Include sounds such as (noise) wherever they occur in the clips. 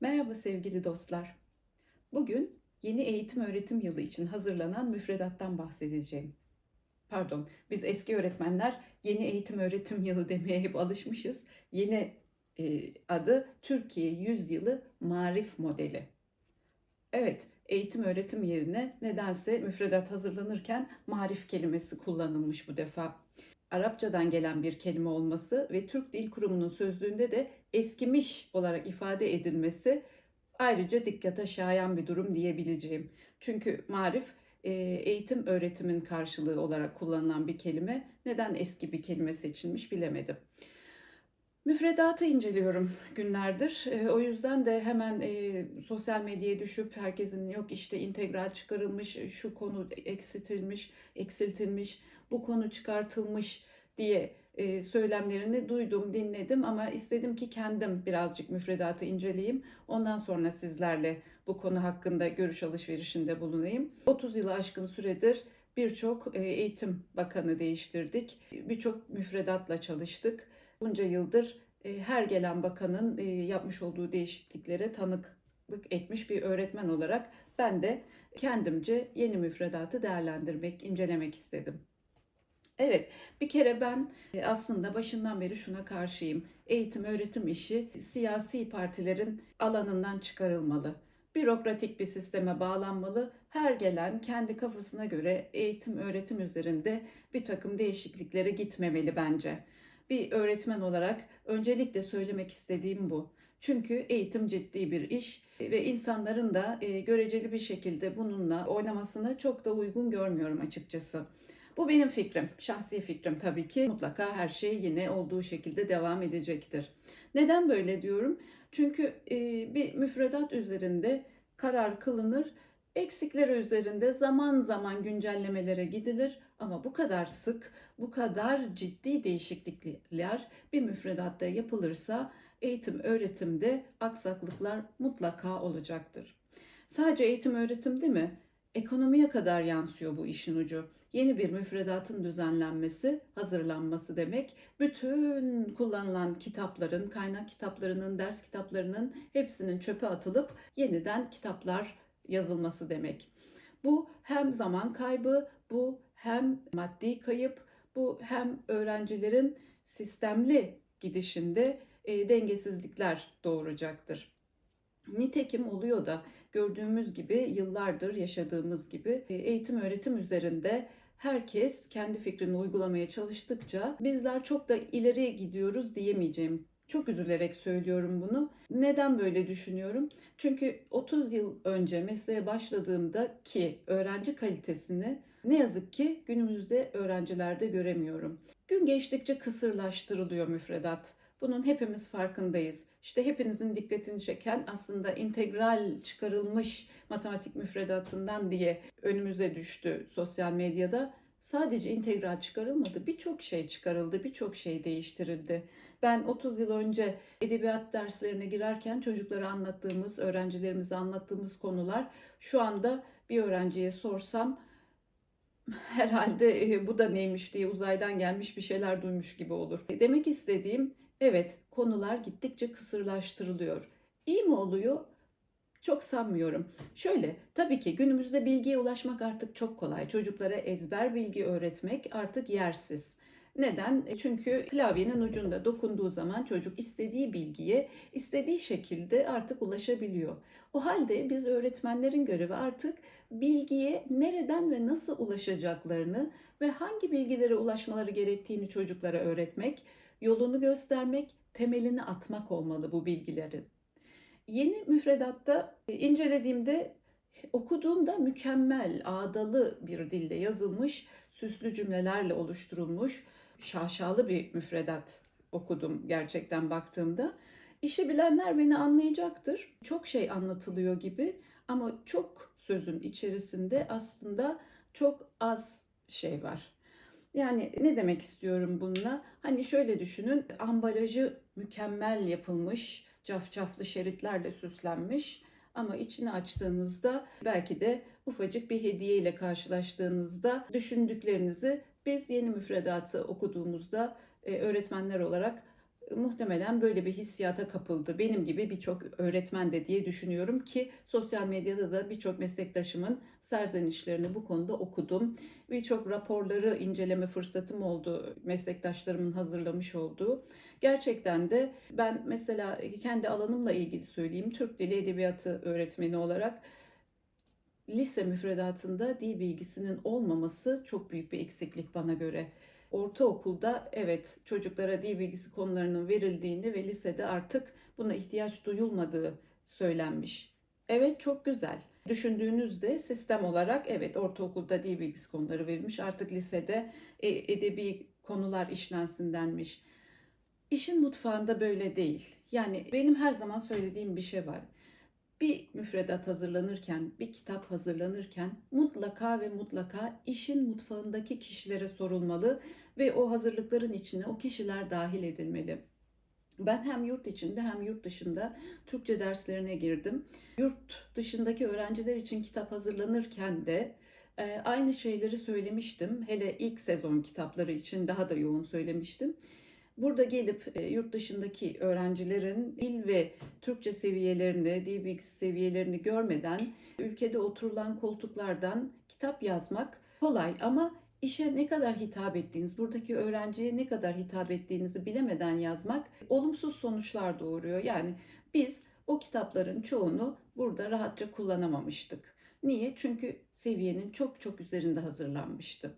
Merhaba sevgili dostlar. Bugün yeni eğitim öğretim yılı için hazırlanan müfredattan bahsedeceğim. Pardon, biz eski öğretmenler yeni eğitim öğretim yılı demeye hep alışmışız. Yeni e, adı Türkiye Yüzyılı Marif Modeli. Evet, eğitim öğretim yerine nedense müfredat hazırlanırken marif kelimesi kullanılmış bu defa. Arapçadan gelen bir kelime olması ve Türk Dil Kurumu'nun sözlüğünde de eskimiş olarak ifade edilmesi ayrıca dikkate şayan bir durum diyebileceğim. Çünkü marif e, eğitim öğretimin karşılığı olarak kullanılan bir kelime. Neden eski bir kelime seçilmiş bilemedim. Müfredatı inceliyorum günlerdir. E, o yüzden de hemen e, sosyal medyaya düşüp herkesin yok işte integral çıkarılmış, şu konu eksiltilmiş, eksiltilmiş, bu konu çıkartılmış diye e, söylemlerini duydum, dinledim ama istedim ki kendim birazcık müfredatı inceleyeyim. Ondan sonra sizlerle bu konu hakkında görüş alışverişinde bulunayım. 30 yılı aşkın süredir birçok e, eğitim bakanı değiştirdik. Birçok müfredatla çalıştık. Bunca yıldır e, her gelen bakanın e, yapmış olduğu değişikliklere tanıklık etmiş bir öğretmen olarak ben de kendimce yeni müfredatı değerlendirmek, incelemek istedim. Evet, bir kere ben e, aslında başından beri şuna karşıyım. Eğitim öğretim işi siyasi partilerin alanından çıkarılmalı. Bürokratik bir sisteme bağlanmalı. Her gelen kendi kafasına göre eğitim öğretim üzerinde bir takım değişikliklere gitmemeli bence. Bir öğretmen olarak öncelikle söylemek istediğim bu. Çünkü eğitim ciddi bir iş ve insanların da e, göreceli bir şekilde bununla oynamasını çok da uygun görmüyorum açıkçası. Bu benim fikrim, şahsi fikrim tabii ki. Mutlaka her şey yine olduğu şekilde devam edecektir. Neden böyle diyorum? Çünkü e, bir müfredat üzerinde karar kılınır, eksikleri üzerinde zaman zaman güncellemelere gidilir ama bu kadar sık, bu kadar ciddi değişiklikler bir müfredatta yapılırsa eğitim öğretimde aksaklıklar mutlaka olacaktır. Sadece eğitim öğretim değil mi? Ekonomiye kadar yansıyor bu işin ucu. Yeni bir müfredatın düzenlenmesi, hazırlanması demek. Bütün kullanılan kitapların, kaynak kitaplarının, ders kitaplarının hepsinin çöpe atılıp yeniden kitaplar yazılması demek. Bu hem zaman kaybı, bu hem maddi kayıp, bu hem öğrencilerin sistemli gidişinde e, dengesizlikler doğuracaktır. Nitekim oluyor da gördüğümüz gibi yıllardır yaşadığımız gibi e, eğitim öğretim üzerinde herkes kendi fikrini uygulamaya çalıştıkça bizler çok da ileri gidiyoruz diyemeyeceğim. Çok üzülerek söylüyorum bunu. Neden böyle düşünüyorum? Çünkü 30 yıl önce mesleğe başladığımda ki öğrenci kalitesini ne yazık ki günümüzde öğrencilerde göremiyorum. Gün geçtikçe kısırlaştırılıyor müfredat. Bunun hepimiz farkındayız. İşte hepinizin dikkatini çeken aslında integral çıkarılmış matematik müfredatından diye önümüze düştü sosyal medyada. Sadece integral çıkarılmadı. Birçok şey çıkarıldı, birçok şey değiştirildi. Ben 30 yıl önce edebiyat derslerine girerken çocuklara anlattığımız, öğrencilerimize anlattığımız konular şu anda bir öğrenciye sorsam herhalde bu da neymiş diye uzaydan gelmiş bir şeyler duymuş gibi olur. Demek istediğim Evet, konular gittikçe kısırlaştırılıyor. İyi mi oluyor? Çok sanmıyorum. Şöyle, tabii ki günümüzde bilgiye ulaşmak artık çok kolay. Çocuklara ezber bilgi öğretmek artık yersiz. Neden? E, çünkü klavyenin ucunda dokunduğu zaman çocuk istediği bilgiye istediği şekilde artık ulaşabiliyor. O halde biz öğretmenlerin görevi artık bilgiye nereden ve nasıl ulaşacaklarını ve hangi bilgilere ulaşmaları gerektiğini çocuklara öğretmek yolunu göstermek, temelini atmak olmalı bu bilgilerin. Yeni müfredatta e, incelediğimde okuduğumda mükemmel, ağdalı bir dilde yazılmış, süslü cümlelerle oluşturulmuş, şaşalı bir müfredat okudum gerçekten baktığımda. İşi bilenler beni anlayacaktır. Çok şey anlatılıyor gibi ama çok sözün içerisinde aslında çok az şey var. Yani ne demek istiyorum bununla? Hani şöyle düşünün, ambalajı mükemmel yapılmış, cafcaflı şeritlerle süslenmiş ama içini açtığınızda belki de ufacık bir hediye ile karşılaştığınızda düşündüklerinizi biz yeni müfredatı okuduğumuzda e, öğretmenler olarak muhtemelen böyle bir hissiyata kapıldı. Benim gibi birçok öğretmen de diye düşünüyorum ki sosyal medyada da birçok meslektaşımın serzenişlerini bu konuda okudum. Birçok raporları inceleme fırsatım oldu meslektaşlarımın hazırlamış olduğu. Gerçekten de ben mesela kendi alanımla ilgili söyleyeyim. Türk Dili Edebiyatı öğretmeni olarak lise müfredatında dil bilgisinin olmaması çok büyük bir eksiklik bana göre. Ortaokulda evet çocuklara dil bilgisi konularının verildiğini ve lisede artık buna ihtiyaç duyulmadığı söylenmiş. Evet çok güzel. Düşündüğünüzde sistem olarak evet ortaokulda dil bilgisi konuları verilmiş. Artık lisede e, edebi konular işlensin denmiş. İşin mutfağında böyle değil. Yani benim her zaman söylediğim bir şey var. Bir müfredat hazırlanırken, bir kitap hazırlanırken mutlaka ve mutlaka işin mutfağındaki kişilere sorulmalı ve o hazırlıkların içine o kişiler dahil edilmeli. Ben hem yurt içinde hem yurt dışında Türkçe derslerine girdim. Yurt dışındaki öğrenciler için kitap hazırlanırken de e, aynı şeyleri söylemiştim. Hele ilk sezon kitapları için daha da yoğun söylemiştim. Burada gelip e, yurt dışındaki öğrencilerin dil ve Türkçe seviyelerini, dil bilgisi seviyelerini görmeden ülkede oturulan koltuklardan kitap yazmak kolay ama işe ne kadar hitap ettiğiniz, buradaki öğrenciye ne kadar hitap ettiğinizi bilemeden yazmak olumsuz sonuçlar doğuruyor. Yani biz o kitapların çoğunu burada rahatça kullanamamıştık. Niye? Çünkü seviyenin çok çok üzerinde hazırlanmıştı.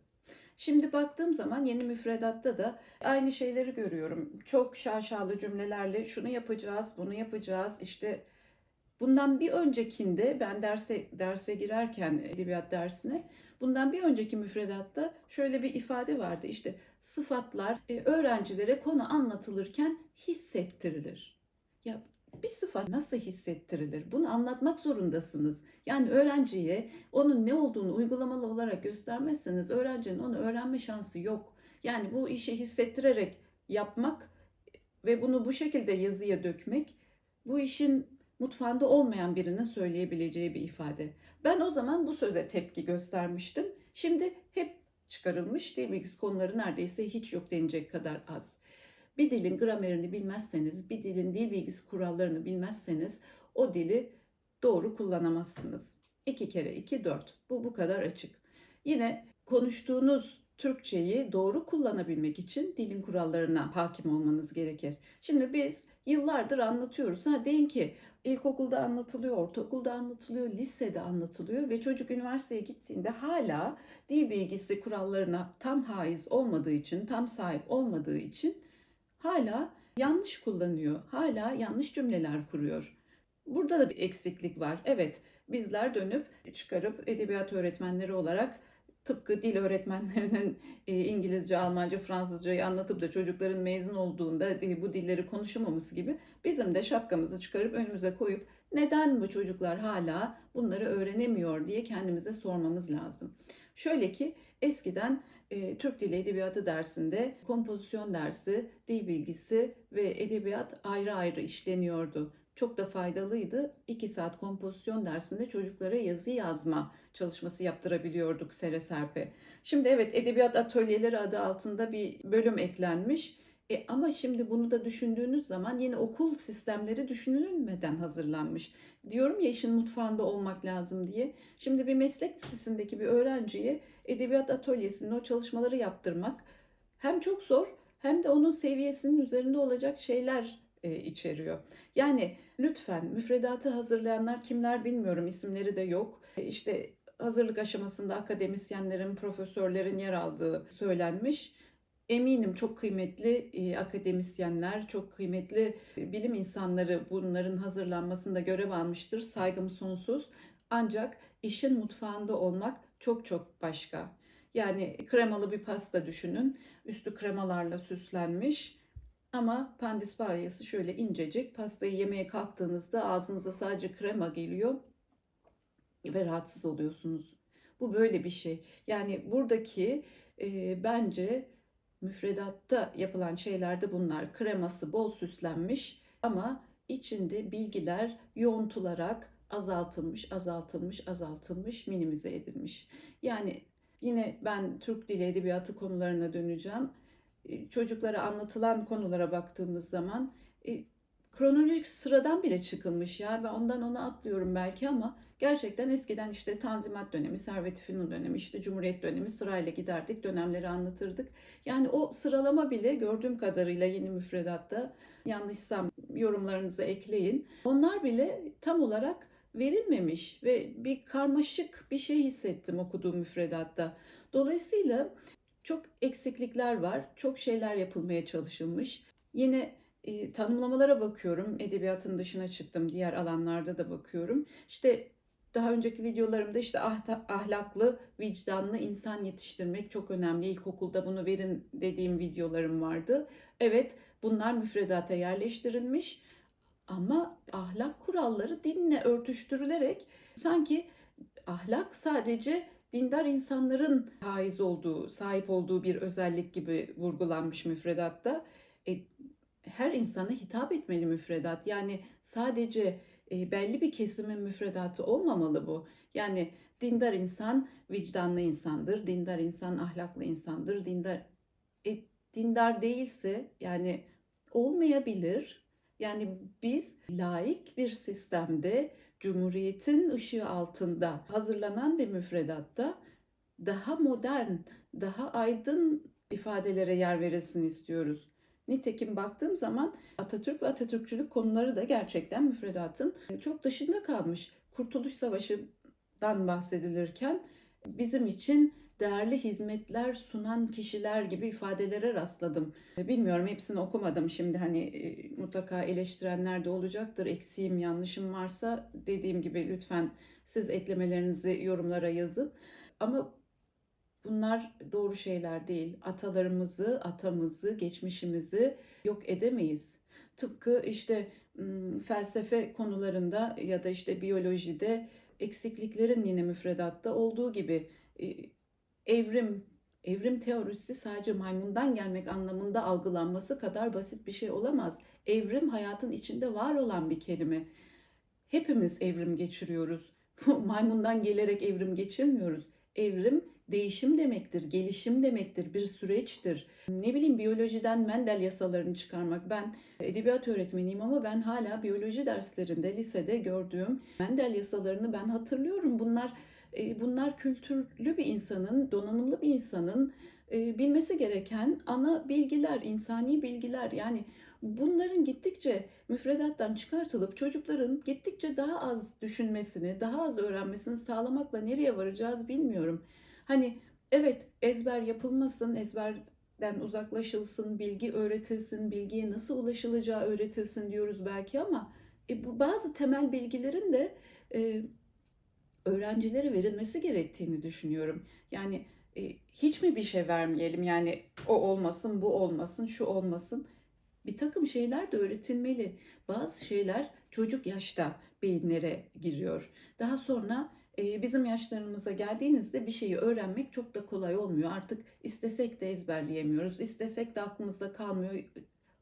Şimdi baktığım zaman yeni müfredatta da aynı şeyleri görüyorum. Çok şaşalı cümlelerle şunu yapacağız, bunu yapacağız. İşte bundan bir öncekinde ben derse derse girerken edebiyat dersine bundan bir önceki müfredatta şöyle bir ifade vardı. İşte sıfatlar e, öğrencilere konu anlatılırken hissettirilir. Ya bir sıfat nasıl hissettirilir? Bunu anlatmak zorundasınız. Yani öğrenciye onun ne olduğunu uygulamalı olarak göstermezseniz öğrencinin onu öğrenme şansı yok. Yani bu işi hissettirerek yapmak ve bunu bu şekilde yazıya dökmek bu işin mutfağında olmayan birinin söyleyebileceği bir ifade. Ben o zaman bu söze tepki göstermiştim. Şimdi hep çıkarılmış dil konuları neredeyse hiç yok denecek kadar az. Bir dilin gramerini bilmezseniz, bir dilin dil bilgisi kurallarını bilmezseniz o dili doğru kullanamazsınız. 2 kere 2 4. Bu bu kadar açık. Yine konuştuğunuz Türkçeyi doğru kullanabilmek için dilin kurallarına hakim olmanız gerekir. Şimdi biz yıllardır anlatıyoruz. Ha deyin ki ilkokulda anlatılıyor, ortaokulda anlatılıyor, lisede anlatılıyor ve çocuk üniversiteye gittiğinde hala dil bilgisi kurallarına tam haiz olmadığı için, tam sahip olmadığı için hala yanlış kullanıyor. Hala yanlış cümleler kuruyor. Burada da bir eksiklik var. Evet, bizler dönüp çıkarıp edebiyat öğretmenleri olarak tıpkı dil öğretmenlerinin e, İngilizce, Almanca, Fransızcayı anlatıp da çocukların mezun olduğunda e, bu dilleri konuşamaması gibi bizim de şapkamızı çıkarıp önümüze koyup neden bu çocuklar hala bunları öğrenemiyor diye kendimize sormamız lazım. Şöyle ki eskiden e, Türk Dili Edebiyatı dersinde kompozisyon dersi, dil bilgisi ve edebiyat ayrı ayrı işleniyordu. Çok da faydalıydı. 2 saat kompozisyon dersinde çocuklara yazı yazma çalışması yaptırabiliyorduk sere serpe. Şimdi evet edebiyat atölyeleri adı altında bir bölüm eklenmiş. E ama şimdi bunu da düşündüğünüz zaman yine okul sistemleri düşünülmeden hazırlanmış. Diyorum ya işin mutfağında olmak lazım diye. Şimdi bir meslek lisesindeki bir öğrenciye edebiyat atölyesinde o çalışmaları yaptırmak hem çok zor hem de onun seviyesinin üzerinde olacak şeyler e, içeriyor. Yani lütfen müfredatı hazırlayanlar kimler bilmiyorum isimleri de yok. E, işte hazırlık aşamasında akademisyenlerin, profesörlerin yer aldığı söylenmiş. Eminim çok kıymetli e, akademisyenler, çok kıymetli e, bilim insanları bunların hazırlanmasında görev almıştır. Saygım sonsuz. Ancak işin mutfağında olmak çok çok başka. Yani kremalı bir pasta düşünün. Üstü kremalarla süslenmiş. Ama pandispanyası şöyle incecik. Pastayı yemeye kalktığınızda ağzınıza sadece krema geliyor ve rahatsız oluyorsunuz. Bu böyle bir şey. Yani buradaki e, bence müfredatta yapılan şeyler de bunlar. Kreması bol süslenmiş ama içinde bilgiler yoğuntularak azaltılmış, azaltılmış, azaltılmış, minimize edilmiş. Yani yine ben Türk Dili Edebiyatı konularına döneceğim. e, çocuklara anlatılan konulara baktığımız zaman e, kronolojik sıradan bile çıkılmış ya. Ben ondan ona atlıyorum belki ama gerçekten eskiden işte Tanzimat dönemi, Servet-i Fünun dönemi, işte Cumhuriyet dönemi sırayla giderdik, dönemleri anlatırdık. Yani o sıralama bile gördüğüm kadarıyla yeni müfredatta yanlışsam yorumlarınızı ekleyin. Onlar bile tam olarak verilmemiş ve bir karmaşık bir şey hissettim okuduğum müfredatta. Dolayısıyla çok eksiklikler var, çok şeyler yapılmaya çalışılmış. Yine e, tanımlamalara bakıyorum, edebiyatın dışına çıktım, diğer alanlarda da bakıyorum. İşte daha önceki videolarımda işte ah- ahlaklı, vicdanlı insan yetiştirmek çok önemli. İlkokulda bunu verin dediğim videolarım vardı. Evet, bunlar müfredata yerleştirilmiş ama ahlak kuralları dinle örtüştürülerek sanki ahlak sadece dindar insanların haiz olduğu, sahip olduğu bir özellik gibi vurgulanmış müfredatta. E, her insana hitap etmeli müfredat. Yani sadece e, belli bir kesimin müfredatı olmamalı bu. Yani dindar insan vicdanlı insandır, dindar insan ahlaklı insandır, dindar e, dindar değilse yani olmayabilir. Yani biz laik bir sistemde Cumhuriyetin ışığı altında hazırlanan bir müfredatta daha modern, daha aydın ifadelere yer verilsin istiyoruz. Nitekim baktığım zaman Atatürk ve Atatürkçülük konuları da gerçekten müfredatın çok dışında kalmış. Kurtuluş Savaşı'dan bahsedilirken bizim için değerli hizmetler sunan kişiler gibi ifadelere rastladım. Bilmiyorum hepsini okumadım şimdi hani e, mutlaka eleştirenler de olacaktır. Eksiğim yanlışım varsa dediğim gibi lütfen siz eklemelerinizi yorumlara yazın. Ama bunlar doğru şeyler değil. Atalarımızı, atamızı, geçmişimizi yok edemeyiz. Tıpkı işte felsefe konularında ya da işte biyolojide eksikliklerin yine müfredatta olduğu gibi e, evrim evrim teorisi sadece maymundan gelmek anlamında algılanması kadar basit bir şey olamaz. Evrim hayatın içinde var olan bir kelime. Hepimiz evrim geçiriyoruz. (laughs) Maymundan gelerek evrim geçirmiyoruz. Evrim değişim demektir, gelişim demektir, bir süreçtir. Ne bileyim biyolojiden Mendel yasalarını çıkarmak. Ben edebiyat öğretmeniyim ama ben hala biyoloji derslerinde lisede gördüğüm Mendel yasalarını ben hatırlıyorum. Bunlar bunlar kültürlü bir insanın, donanımlı bir insanın e, bilmesi gereken ana bilgiler, insani bilgiler. Yani bunların gittikçe müfredattan çıkartılıp çocukların gittikçe daha az düşünmesini, daha az öğrenmesini sağlamakla nereye varacağız bilmiyorum. Hani evet ezber yapılmasın, ezberden uzaklaşılsın, bilgi öğretilsin, bilgiye nasıl ulaşılacağı öğretilsin diyoruz belki ama e, bu bazı temel bilgilerin de e, öğrencilere verilmesi gerektiğini düşünüyorum. Yani e, hiç mi bir şey vermeyelim? Yani o olmasın, bu olmasın, şu olmasın. Bir takım şeyler de öğretilmeli. Bazı şeyler çocuk yaşta beyinlere giriyor. Daha sonra e, bizim yaşlarımıza geldiğinizde bir şeyi öğrenmek çok da kolay olmuyor. Artık istesek de ezberleyemiyoruz. İstesek de aklımızda kalmıyor.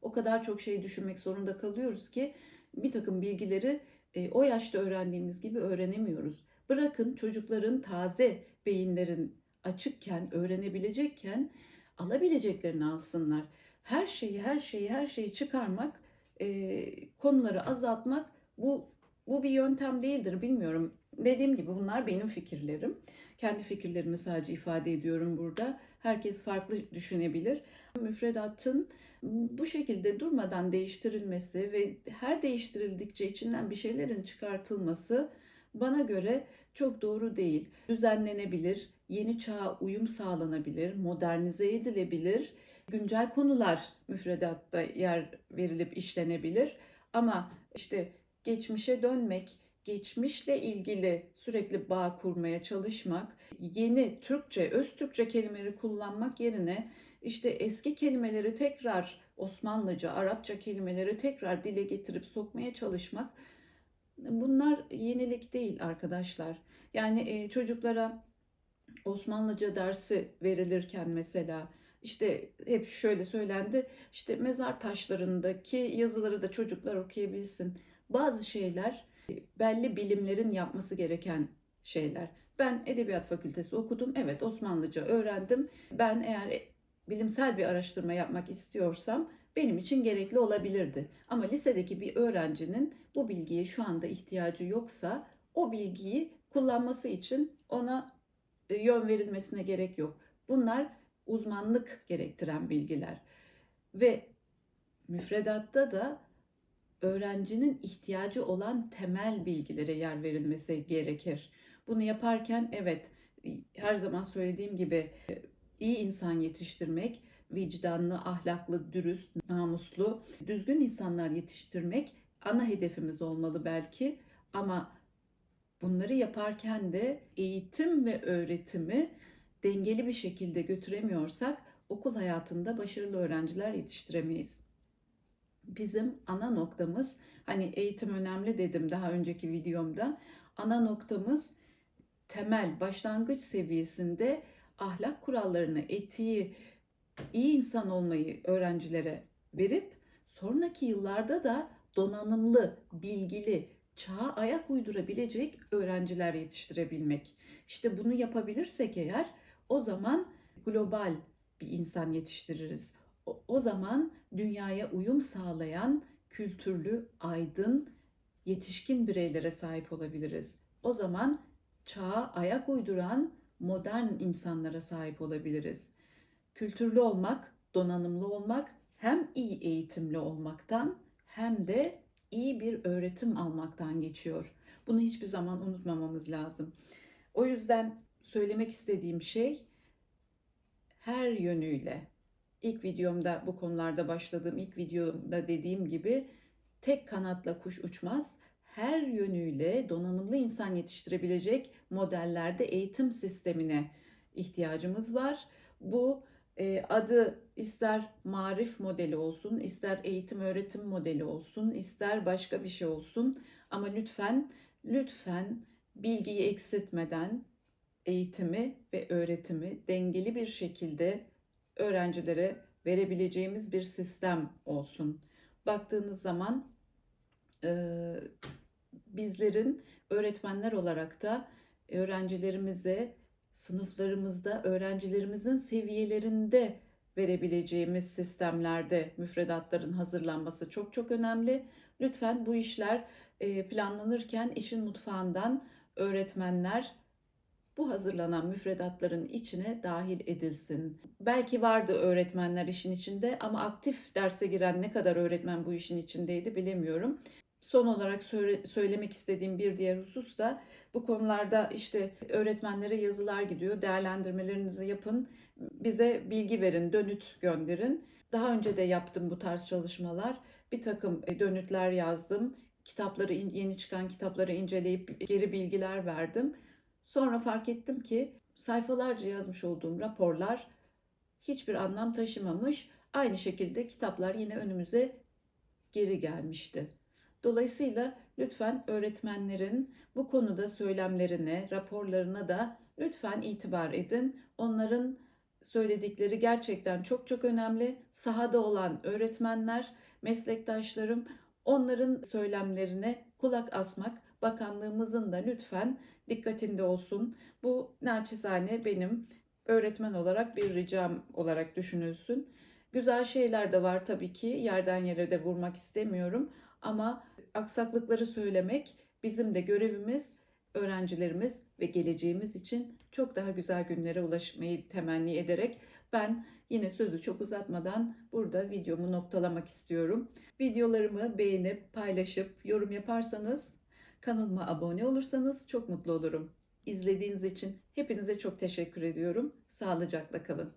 O kadar çok şey düşünmek zorunda kalıyoruz ki bir takım bilgileri e, o yaşta öğrendiğimiz gibi öğrenemiyoruz. Bırakın çocukların taze beyinlerin açıkken, öğrenebilecekken alabileceklerini alsınlar. Her şeyi, her şeyi, her şeyi çıkarmak, e, konuları azaltmak bu bu bir yöntem değildir bilmiyorum. Dediğim gibi bunlar benim fikirlerim. Kendi fikirlerimi sadece ifade ediyorum burada. Herkes farklı düşünebilir. Müfredatın bu şekilde durmadan değiştirilmesi ve her değiştirildikçe içinden bir şeylerin çıkartılması bana göre çok doğru değil. Düzenlenebilir, yeni çağa uyum sağlanabilir, modernize edilebilir. Güncel konular müfredatta yer verilip işlenebilir. Ama işte geçmişe dönmek, geçmişle ilgili sürekli bağ kurmaya çalışmak, yeni Türkçe, öz Türkçe kelimeleri kullanmak yerine işte eski kelimeleri tekrar Osmanlıca, Arapça kelimeleri tekrar dile getirip sokmaya çalışmak bunlar yenilik değil arkadaşlar. Yani e, çocuklara Osmanlıca dersi verilirken mesela işte hep şöyle söylendi işte mezar taşlarındaki yazıları da çocuklar okuyabilsin. Bazı şeyler belli bilimlerin yapması gereken şeyler. Ben edebiyat fakültesi okudum. Evet Osmanlıca öğrendim. Ben eğer bilimsel bir araştırma yapmak istiyorsam benim için gerekli olabilirdi. Ama lisedeki bir öğrencinin bu bilgiye şu anda ihtiyacı yoksa o bilgiyi kullanması için ona e, yön verilmesine gerek yok. Bunlar uzmanlık gerektiren bilgiler. Ve müfredatta da öğrencinin ihtiyacı olan temel bilgilere yer verilmesi gerekir. Bunu yaparken evet her zaman söylediğim gibi e, iyi insan yetiştirmek, vicdanlı, ahlaklı, dürüst, namuslu, düzgün insanlar yetiştirmek ana hedefimiz olmalı belki ama bunları yaparken de eğitim ve öğretimi dengeli bir şekilde götüremiyorsak okul hayatında başarılı öğrenciler yetiştiremeyiz. Bizim ana noktamız hani eğitim önemli dedim daha önceki videomda. Ana noktamız temel başlangıç seviyesinde ahlak kurallarını, etiği, iyi insan olmayı öğrencilere verip sonraki yıllarda da donanımlı, bilgili, çağa ayak uydurabilecek öğrenciler yetiştirebilmek. İşte bunu yapabilirsek eğer o zaman global bir insan yetiştiririz. O, o zaman dünyaya uyum sağlayan kültürlü, aydın, yetişkin bireylere sahip olabiliriz. O zaman çağa ayak uyduran modern insanlara sahip olabiliriz. Kültürlü olmak, donanımlı olmak hem iyi eğitimli olmaktan hem de iyi bir öğretim almaktan geçiyor. Bunu hiçbir zaman unutmamamız lazım. O yüzden söylemek istediğim şey her yönüyle ilk videomda bu konularda başladığım ilk videomda dediğim gibi tek kanatla kuş uçmaz. Her yönüyle donanımlı insan yetiştirebilecek modellerde eğitim sistemine ihtiyacımız var. Bu adı ister marif modeli olsun, ister eğitim öğretim modeli olsun, ister başka bir şey olsun ama lütfen lütfen bilgiyi eksiltmeden eğitimi ve öğretimi dengeli bir şekilde öğrencilere verebileceğimiz bir sistem olsun. Baktığınız zaman e, bizlerin öğretmenler olarak da öğrencilerimize sınıflarımızda öğrencilerimizin seviyelerinde verebileceğimiz sistemlerde müfredatların hazırlanması çok çok önemli. Lütfen bu işler e, planlanırken işin mutfağından öğretmenler bu hazırlanan müfredatların içine dahil edilsin. Belki vardı öğretmenler işin içinde ama aktif derse giren ne kadar öğretmen bu işin içindeydi bilemiyorum. Son olarak söyle, söylemek istediğim bir diğer husus da bu konularda işte öğretmenlere yazılar gidiyor. Değerlendirmelerinizi yapın. Bize bilgi verin, dönüt gönderin. Daha önce de yaptım bu tarz çalışmalar. Bir takım e, dönütler yazdım. Kitapları, yeni çıkan kitapları inceleyip geri bilgiler verdim. Sonra fark ettim ki sayfalarca yazmış olduğum raporlar hiçbir anlam taşımamış. Aynı şekilde kitaplar yine önümüze geri gelmişti. Dolayısıyla lütfen öğretmenlerin bu konuda söylemlerine, raporlarına da lütfen itibar edin. Onların söyledikleri gerçekten çok çok önemli. Sahada olan öğretmenler, meslektaşlarım onların söylemlerine kulak asmak bakanlığımızın da lütfen dikkatinde olsun. Bu naçizane benim öğretmen olarak bir ricam olarak düşünülsün. Güzel şeyler de var tabii ki. Yerden yere de vurmak istemiyorum ama aksaklıkları söylemek bizim de görevimiz, öğrencilerimiz ve geleceğimiz için çok daha güzel günlere ulaşmayı temenni ederek ben yine sözü çok uzatmadan burada videomu noktalamak istiyorum. Videolarımı beğenip, paylaşıp, yorum yaparsanız, kanalıma abone olursanız çok mutlu olurum. İzlediğiniz için hepinize çok teşekkür ediyorum. Sağlıcakla kalın.